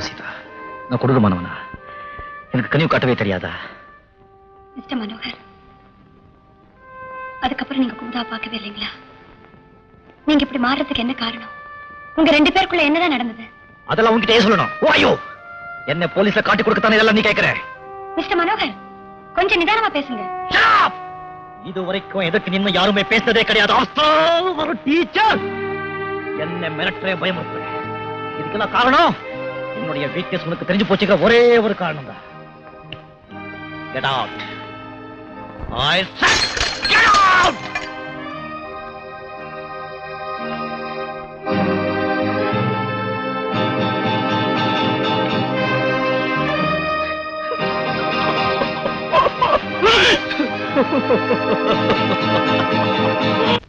சொல்லு சீதா நான் கொடூரமானவனா எனக்கு கனிவு காட்டவே தெரியாதா? மிஸ்டர் மனோகர் அதுக்கப்புறம் நீங்க குமுதா பார்க்கவே இல்லைங்களா? நீங்க இப்படி மாறுறதுக்கு என்ன காரணம்? உங்க ரெண்டு பேருக்குள்ள என்னதான் நடந்தது? அதெல்லாம் உன்கிட்ட சொல்லணும். ஓ ஐயோ என்ன போலீஸ்ல காட்டி கொடுக்கத்தானே இதெல்லாம் நீ கேட்கிற மிஸ்டர் மனோகர் கொஞ்சம் நிதானமா பேசுங்க! இது வரைக்கும் எதுக்கு நின்னு யாருமே பேசுனதே கிடையாது. ஒரு டீச்சர் என்ன மிரட்டுற பயமுறுத்துற இதுக்கெல்லாம் காரணம்? உன்னுடைய வீக்னஸ் உனக்கு தெரிஞ்சு போச்சுக்கிற ஒரே ஒரு காரணம் தான் Get out. I said, get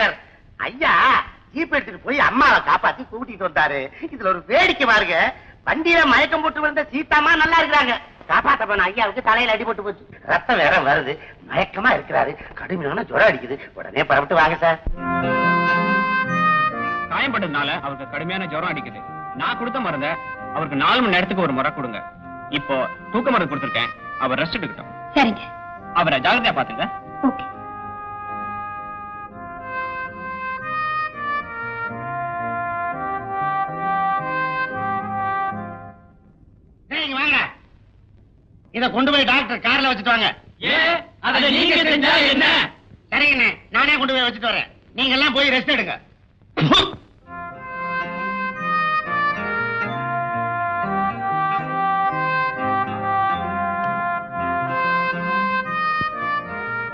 doctor ஐயா ஜீப் எடுத்துட்டு போய் அம்மாவை காப்பாத்தி கூட்டிட்டு வந்தாரு. இதுல ஒரு வேடிக்கை பாருங்க. வண்டியில மயக்கம் போட்டு விழுந்த சீதாமா நல்லா இருக்கிறாங்க. காப்பாத்த போன ஐயாவுக்கு தலையில அடிபட்டு போச்சு. ரத்தம் வேற வருது. மயக்கமா இருக்கிறாரு. கடுமையான ஜுரம் அடிக்குது. உடனே பரவிட்டு வாங்க சார். காயம்பட்டதுனால அவருக்கு கடுமையான ஜுரம் அடிக்குது. நான் கொடுத்த மருந்த அவருக்கு நாலு மணி நேரத்துக்கு ஒரு முறை கொடுங்க. இப்போ தூக்க மருந்து கொடுத்துருக்கேன். அவர் ரெஸ்ட் எடுக்கட்டும். சரிங்க. அவரை ஜாகிரதையா பாத்துங்க. ஓகே. இத கொண்டு போய் டாக்டர் கார்ல வச்சுட்டு வாங்க. அதை நீங்க செஞ்சா என்ன? சரிங்கண்ணே நானே கொண்டு போய் வச்சுட்டு வரேன். நீங்க எல்லாம் போய் ரெஸ்ட் எடுங்க.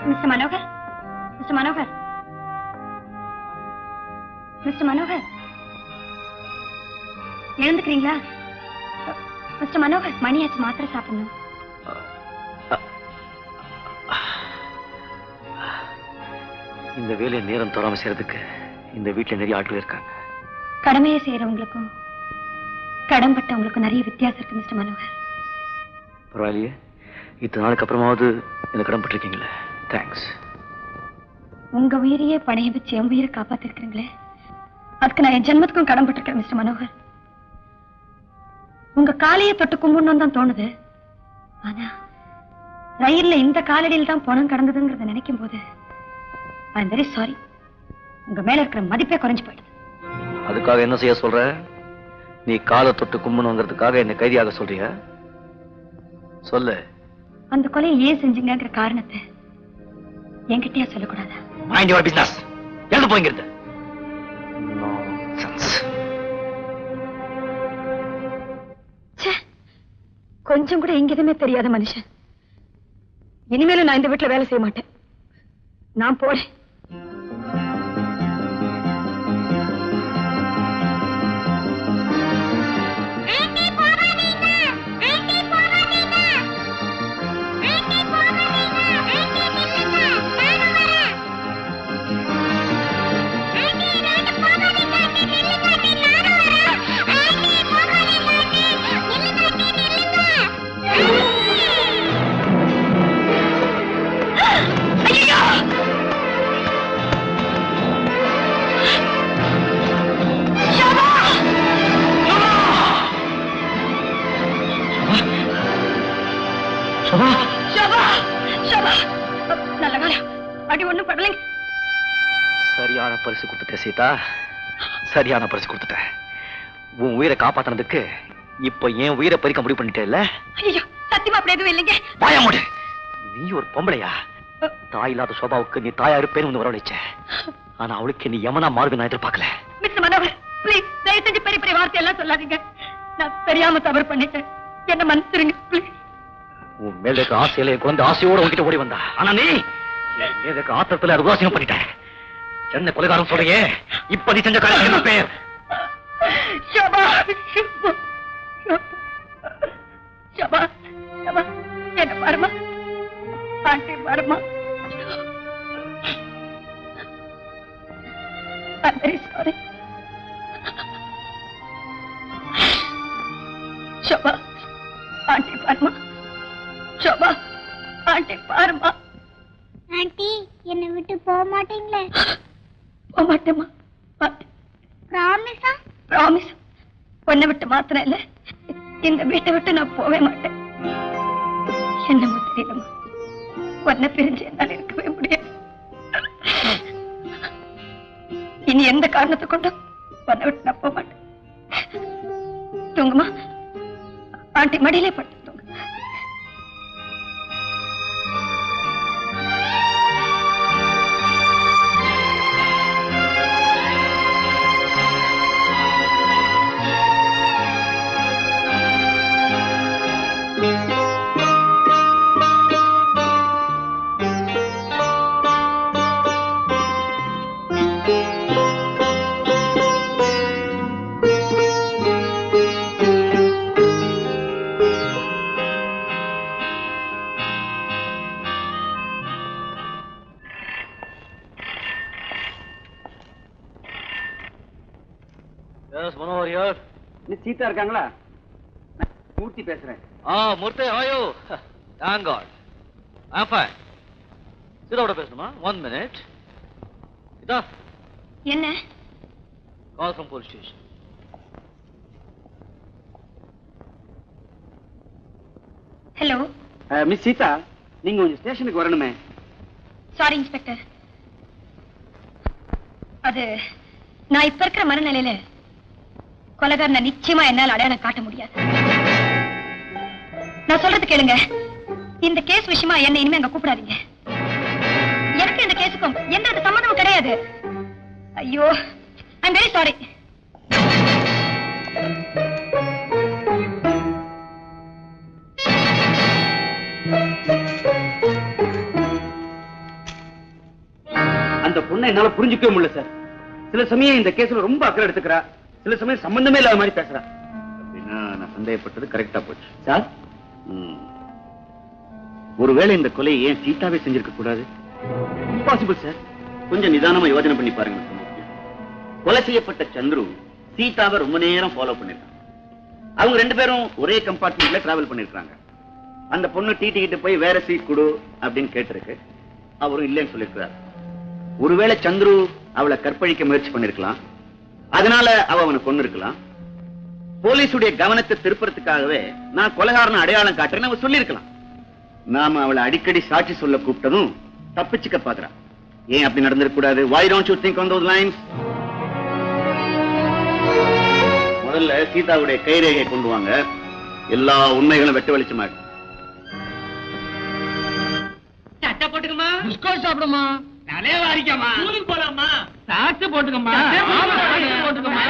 Mister Manohar? Mister Manohar? Mister Manohar? எழுந்துக்கிறீங்களா? Mister Manohar மணியாச்சு மாத்திரை சாப்பிடணும். இந்த வேலையை நேரம் தோறாம செய்யறதுக்கு இந்த வீட்டுல நிறைய ஆட்கள் இருக்காங்க. கடமையை செய்யறவங்களுக்கும் கடன்பட்டவங்களுக்கும் நிறைய வித்தியாசம் இருக்கு மிஸ்டர் மனோகர். பரவாயில்லையே. இத்தனை நாளுக்கு அப்புறமாவது எனக்கு கடன் பட்டிருக்கீங்களே. தேங்க்ஸ் உங்க உயிரையே பணைய வச்சு என் உயிரை காப்பாத்திருக்கிறீங்களே. அதுக்கு நான் என் ஜென்மத்துக்கும் கடன்பட்டிருக்கேன் மிஸ்டர் மனோகர். உங்க காலையை தொட்டு கும்பிடணும் தான் தோணுது. ஆனா ரயில்ல இந்த காலடியில் தான் பணம் கடந்ததுங்கிறத நினைக்கும் போது ஐ வெரி சாரி உங்க மேல இருக்கிற மதிப்பே குறைஞ்சு போயிடுது. அதுக்காக என்ன செய்ய சொல்ற? நீ காலை தொட்டு கும்பணுங்கிறதுக்காக என்ன கைதியாக சொல்றியா? சொல்லு. அந்த கொலையை ஏன் செஞ்சீங்கங்கிற காரணத்தை என்கிட்டயா சொல்லக்கூடாதா? மைண்ட் யுவர் பிசினஸ் எழுந்து போய்ங்கிறது கொஞ்சம் கூட இங்க தெரியாத மனுஷன். இனிமேலும் நான் இந்த வீட்டுல வேலை செய்ய மாட்டேன். நான் போறேன். அடி ஒண்ணும் படலைங்க சரியான பரிசு கொடுத்துட்டேன் சீதா. சரியான பரிசு கொடுத்துட்டேன் உன் உயிரை காப்பாத்தினதுக்கு இப்ப என் உயிரை பறிக்க முடிவு பண்ணிட்டே இல்ல? ஐயோ சத்தியமா அப்படி எதுவும் இல்லைங்க. வாய மூடு. நீ ஒரு பொம்பளையா? தாய் இல்லாத சோபாவுக்கு நீ தாயா இருப்பேன்னு வந்து வரவழைச்ச. ஆனா அவளுக்கு நீ யமனா மாறுது நான் எதிர்பார்க்கல. மிஸ்டர் மனோகர் ப்ளீஸ் தயவு செஞ்சு பெரிய பெரிய வார்த்தை எல்லாம் சொல்லாதீங்க. நான் தெரியாம தவறு பண்ணிட்டேன். என்ன மன்னிச்சிருங்க ப்ளீஸ் உன் மேல இருக்க ஆசையில குழந்தை ஆசையோட உன்கிட்ட ஓடி வந்தா. ஆனா நீ இருக்க ஆத்திரத்துல அது உபாசியம் பண்ணிட்ட என்ன கொலைகாரம் சொல்றியே இப்ப நீ செஞ்ச காரியம் என்ன பேர்? என்ன பாருமா ஆண்டி பாருமா I'm very sorry. விட்டு போக மாட்டீங்களே போக மாட்டேன். ப்ராமிஸா ப்ராமிஸ் உன்னை விட்டு மாத்திரம் இல்ல. இந்த வீட்டை விட்டு நான் போவே மாட்டேன். என்னமோ தெரியலம்மா உன்னை பிரிஞ்சு என்னால் இருக்கவே முடியாது. இனி எந்த காரணத்தை கொண்டும் உன்னை விட்டு நான் போக மாட்டேன் தூங்குமா? ஆண்டி மடியிலே பட்டு சீதா இருக்காங்களா? மூர்த்தி பேசுறேன். ஆ மூர்த்தி ஹாயோ தேங்க் காட் ஐ ஃபைன் சீதாவோட பேசணுமா? ஒன் மினிட் இதா. என்ன? Call from police station hello miss Sita நீங்க கொஞ்சம் ஸ்டேஷனுக்கு வரணுமே. சாரி இன்ஸ்பெக்டர் அது நான் இப்ப இருக்கிற மனநிலையில கொலகாரனை நிச்சயமா என்னால அடையாளம் காட்ட முடியாது. நான் சொல்றது கேளுங்க. இந்த கேஸ் விஷயமா என்ன இனிமே அங்க கூப்பிடாதீங்க. எனக்கு இந்த கேஸுக்கும் எந்த வித சம்மந்தமும் கிடையாது. ஐயோ ஐ வெரி சாரி அந்த பொண்ணை என்னால புரிஞ்சுக்கவே முடியல சார். சில சமயம் இந்த கேஸ்ல ரொம்ப அக்கறை எடுத்துக்கிறா. சில சமயம் சம்பந்தமே இல்லாத மாதிரி பேசுறா. அப்படின்னா நான் சந்தேகப்பட்டது கரெக்டா போச்சு. சார். ஒருவேளை இந்த கொலையை ஏன் சீதாவே செஞ்சிருக்க கூடாது? இம்பாசிபிள் சார் கொஞ்சம் நிதானமா யோசனை பண்ணி பாருங்க. கொலை செய்யப்பட்ட சந்துரு சீதாவை ரொம்ப நேரம் ஃபாலோ பண்ணிருக்காங்க அவங்க ரெண்டு பேரும் ஒரே கம்பார்ட்மெண்ட்ல டிராவல் பண்ணிருக்காங்க அந்த பொண்ணு டிடி கிட்ட போய் வேற சீட் கொடு அப்படின்னு கேட்டிருக்கு. அவரும் இல்லைன்னு சொல்லியிருக்கிறார் ஒருவேளை சந்துரு அவளை கற்பழிக்க முயற்சி பண்ணிருக்கலாம். அதனால அவ அவனை கொண்டு இருக்கலாம் போலீஸுடைய கவனத்தை திருப்புறதுக்காகவே நான் கொலைகாரனை அடையாளம் காட்டுறேன்னு அவ சொல்லியிருக்கலாம் நாம அவளை அடிக்கடி சாட்சி சொல்ல கூப்பிட்டதும் தப்பிச்சுக்க பாக்குறா. ஏன் அப்படி நடந்திருக்க கூடாது why don't you think on those lines? முதல்ல சீதாவுடைய கைரேகை கொண்டு வாங்க. எல்லா உண்மைகளும் வெட்ட போட்டுக்கமா பிஸ்கட் சாப்பிடுமா தலைய வாரிக்கமா ஸ்கூலுக்கு போலாமா சாக்கு போட்டுக்கமா போட்டுக்கம்மா.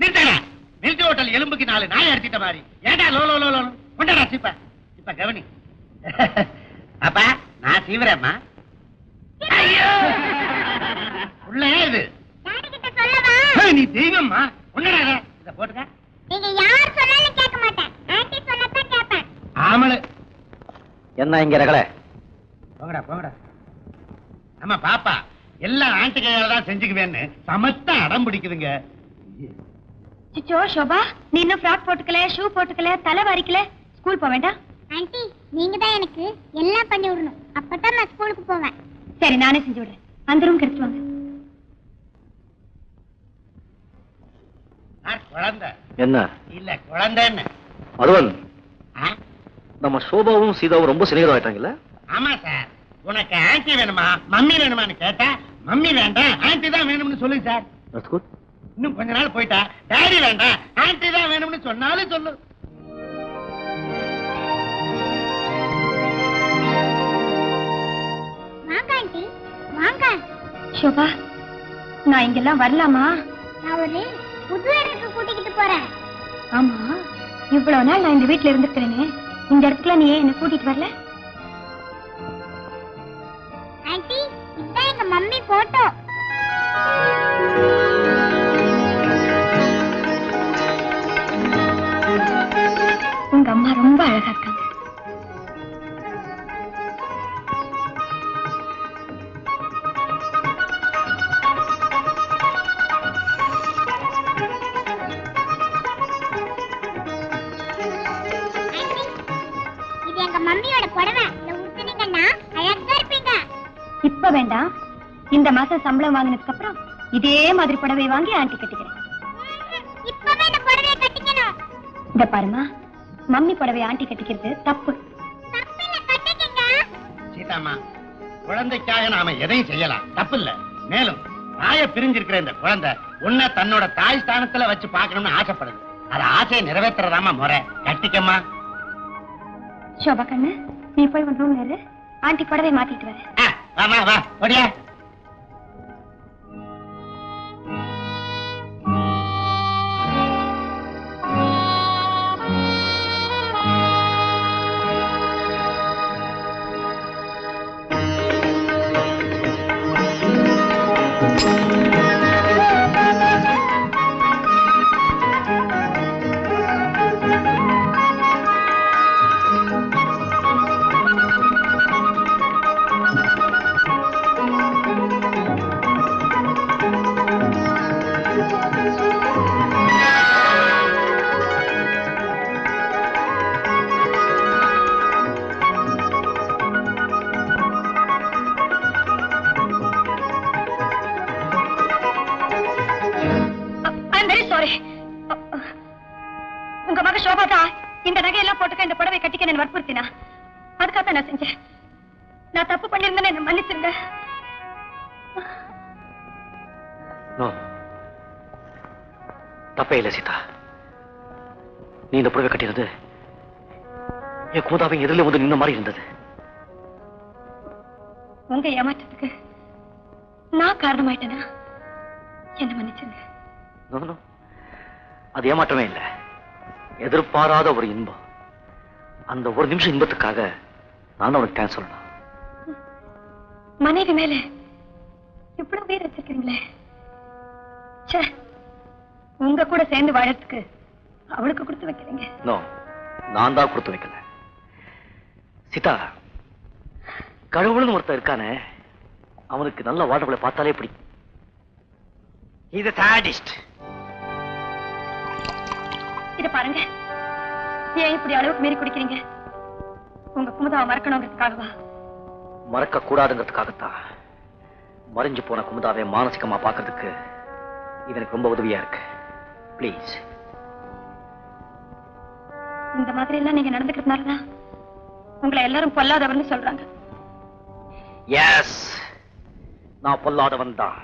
நிறுத்தடா. மில்க் ஹோட்டல் எலும்புக்கு நாலு நாய் அடிச்சிட்ட மாதிரி. ஏடா லோ லோ லோ லோ கொண்டடா சீப்ப. இப்ப கவனி. அப்பா நான் சீவிரம்மா ஐயோ! உள்ள இது நீ தெய்வம்மா. உன்னடா இது? இத போட்டுக்க. நீங்க யார் சொன்னாலும் கேட்க மாட்டேன். ஆன்ட்டி சொன்னதான் கேட்பேன். ஆமளு. என்ன இங்க ரகல போங்கடா போங்கடா. ஆமா பாப்பா எல்லாம் ஆண்டி கையால தான் செஞ்சுக்குவேன்னு சமத்தா அடம் பிடிக்குதுங்க. சிச்சோ சோபா நீ இன்னும் ஃப்ராக் போட்டுக்கல ஷூ போட்டுக்கல தலை வாரிக்கல? ஸ்கூல் போக வேண்டாம்? ஆன்ட்டி நீங்க தான் எனக்கு எல்லாம் பண்ணி விடணும். அப்பதான் நான் ஸ்கூலுக்கு போவேன். சரி நானே செஞ்சு விடுறேன். அந்த ரூம் எடுத்து வாங்க. குழந்தை. என்ன? இல்ல குழந்தைன்னு. மருவன் ஆ? நம்ம சோபாவும் சீதாவும் ரொம்ப சிநேகிதமாயிட்டாங்கல்ல? ஆமா சார். உனக்கு ஆன்டி வேணுமா? மம்மி வேணுமான்னு கேட்டா மம்மி வேண்டாம் ஆன்டி தான் வேணும்னு சொல்லு சார். That's good. இன்னும் கொஞ்ச நாள் போயிட்டா டாடி வேண்டாம் ஆன்டி தான் வேணும்னு சொன்னாலும் சொல்லு. வாங்க ஆன்ட்டி. வாங்க. சோபா நான் இங்கெல்லாம் வரலாமா? நான் ஒரு புது இடத்துக்கு கூட்டிக்கிட்டு போறேன். ஆமா இவ்வளவு நாள் நான் இந்த வீட்ல இருந்திருக்கிறேனே. இந்த இடத்துல நீ ஏன் என்ன கூட்டிட்டு வரல? ஆன்ட்டி இதான் எங்க மம்மி போட்டோ உங்க அம்மா ரொம்ப அழகா இப்ப வேண்டாம். இந்த மாசம் சம்பளம் வாங்கினதுக்கு அப்புறம் இதே மாதிரி புடவை வாங்கி ஆண்டி கட்டிக்கிறேன். இப்பவே இந்த பாருமா மம்மி புடவை ஆண்டி கட்டிக்கிறது தப்பு. சீதாமா குழந்தைக்காக நாம எதையும் செய்யலாம். தப்பு இல்ல மேலும் தாய பிரிஞ்சிருக்கிற இந்த குழந்தை உன்னை தன்னோட தாய் ஸ்தானத்துல வச்சு பார்க்கணும்னு ஆசைப்படுது. அது ஆசையை நிறைவேற்றுறதாமா முறை. கட்டிக்கம்மா. சோபா கண்ணு நீ போய் உன் ரூம்ல இரு. ஆண்டி புடவை மாத்திட்டு வரேன். ஆ, வா வா போட்டுக்க நான் வற்புறுத்தினா? அதுக்காக நான் செஞ்சேன். நான் தப்பு பண்ணிருந்தேன்னு என்ன மன்னிச்சிருங்க. தப்பே இல்லை சீதா. நீ இந்த புடவை கட்டினது என் கூதாவின் எதிரில் வந்து நின்ன மாதிரி இருந்தது. உங்க ஏமாற்றத்துக்கு நான் காரணமாயிட்டேனா? என்ன no. அது ஏமாற்றமே இல்லை. எதிர்பாராத ஒரு இன்பம். அந்த ஒரு நிமிஷம் இன்பத்துக்காக நான் உனக்கு தேங்க்ஸ் சொல்லணும். மனைவி மேல இவ்வளவு பேர் வச்சிருக்கீங்களே. ச்சே உங்க கூட சேர்ந்து வாழறதுக்கு அவளுக்கு கொடுத்து வைக்கிறீங்க. நோ நான் தான் கொடுத்து வைக்கல. சீதா கடவுள்னு ஒருத்தன் இருக்கானே அவனுக்கு நல்ல வாழ்றவளை பார்த்தாலே பிடிக்கும் இது சாடிஸ்ட் இத பாருங்க. ஏன் இப்படி அளவுக்கு மீறி குடிக்கிறீங்க? உங்க குமுதாவை மறக்கணுங்கிறதுக்காகவா? மறக்க கூடாதுங்கிறதுக்காகத்தான் மறைஞ்சு போன குமுதாவை மானசிகமா பார்க்கிறதுக்கு இது எனக்கு ரொம்ப உதவியா இருக்கு. ப்ளீஸ் இந்த மாதிரி எல்லாம் நீங்க நடந்துக்கிறதுனாலதான் உங்களை எல்லாரும் பொல்லாதவர்னு சொல்றாங்க. எஸ் நான் பொல்லாதவன் தான்